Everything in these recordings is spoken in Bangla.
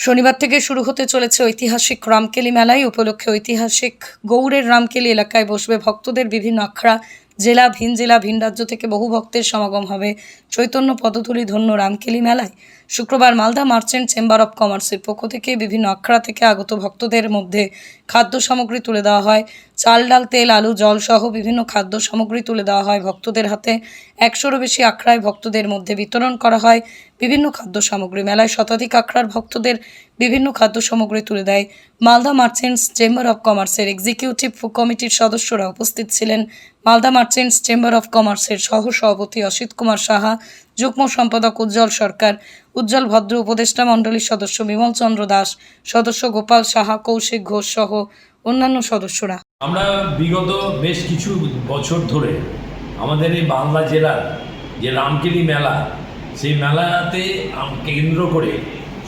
শনিবার থেকে শুরু হতে চলেছে ঐতিহাসিক রামকেলি মেলায়। উপলক্ষে ঐতিহাসিক গৌড়ের রামকেলি এলাকায় বসবে ভক্তদের বিভিন্ন আখড়া জেলা ভিন জেলা ভিন রাজ্য থেকে বহু ভক্তের সমাগম হবে চৈতন্য পদতুলি ধন্য রামকেলি মেলায়। শুক্রবার মালদা মার্চেন্ট চেম্বার অব কমার্সের পক্ষ থেকে বিভিন্ন আখড়া থেকে আগত ভক্তদের মধ্যে খাদ্য সামগ্রী তুলে দেওয়া হয়। চাল, ডাল, তেল, আলু, জল সহ বিভিন্ন খাদ্য সামগ্রী তুলে দেওয়া হয় ভক্তদের হাতে। একশোরও বেশি আখড়ায় ভক্তদের মধ্যে বিতরণ করা হয়। বিভিন্ন খাদ্য সামগ্রী মেলায় শতাধিক আখড়ার ভক্তদের বিভিন্ন খাদ্য সামগ্রী তুলে দেয়। মালদা মার্চেন্টস চেম্বার অফ কমার্সের এক্সিকিউটিভ কমিটির সদস্যরা উপস্থিত ছিলেন। মালদা মার্চেন্টস চেম্বার অফ কমার্সের সহ সভাপতি অসিত কুমার সাহা, যুগ্ম সম্পাদক উজ্জ্বল সরকার, উজ্জ্বল ভদ্র উপদেষ্টা মণ্ডলীর সদস্য বিমল চন্দ্র দাস, সদস্য গোপাল সাহা, কৌশিক ঘোষ সহ অন্যান্য সদস্যরা। আমরা বিগত বেশ কিছু বছর ধরে আমাদের এই বাংলা জেলার যে রামকেলি মেলা, সেই মেলাতে কেন্দ্র করে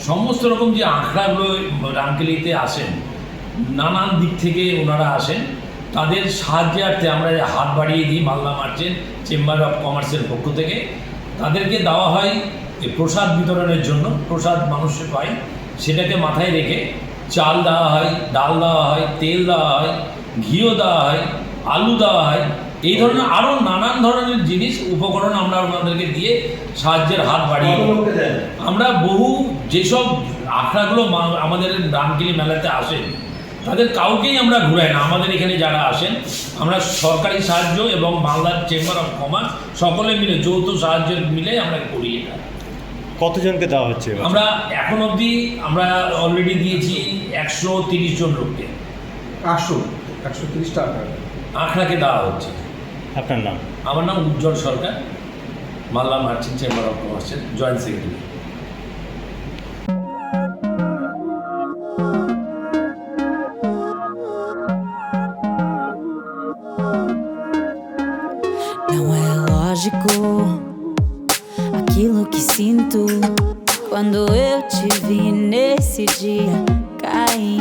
সমস্ত রকম যে আখড়াগুলো রামকেলিতে আসেন, নানান দিক থেকে ওনারা আসেন, তাদের সাহায্যার্থে আমরা হাত বাড়িয়ে দিই, মালদা মার্চেন্ট চেম্বার অফ কমার্সের পক্ষ থেকে। তাদেরকে দেওয়া হয় প্রসাদ বিতরণের জন্য, প্রসাদ মানুষে পায়, সেটাকে মাথায় রেখে চাল দেওয়া হয়, ডাল দেওয়া হয়, তেল দেওয়া হয়, ঘিও দেওয়া হয়, আলু দেওয়া হয় এই ধরনের আরও নানান ধরনের জিনিস উপকরণ আমরা ওনাদেরকে দিয়ে সাহায্যের হাত বাড়িয়ে। আমরা বহু যেসব আখড়াগুলো মা- আমাদের রামকিলি মেলাতে আসেন তাদের কাউকেই আমরা ঘুরাই না। আমাদের এখানে যারা আসেন আমরা সরকারি সাহায্য এবং বাংলার চেম্বার অফ কমার্স সকলে মিলে যৌথ সাহায্য মিলে আমরা করি এটা কতজনকে দেওয়া হচ্ছে আমরা এখন অবধি আমরা অলরেডি দিয়েছি একশো তিরিশ জন লোককে। আটশো একশো তিরিশ টাকা আখড়াকে দেওয়া হচ্ছে। আপনার নাম আমার নাম Ujjwal Sarkar Malda merchant chamber of কমার্সের joint secretary Não é lógico aquilo que sinto quando eu te vi nesse dia cair.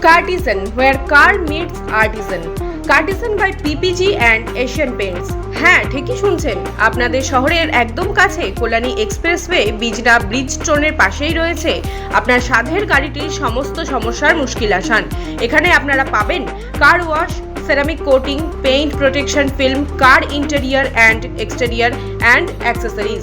Cartisan, where car meets artisan. Cartisan by PPG and Asian Paints হ্যাঁ ঠিকই শুনছেন। আপনাদের শহরের একদম কাছে কল্যাণী এক্সপ্রেসওয়ে বিজনা ব্রিজ স্টোনের পাশেই রয়েছে আপনার সাধের গাড়িটির সমস্ত সমস্যার মুশকিল আসান। এখানে আপনারা পাবেন car wash ceramic coating paint protection film car interior and exterior and accessories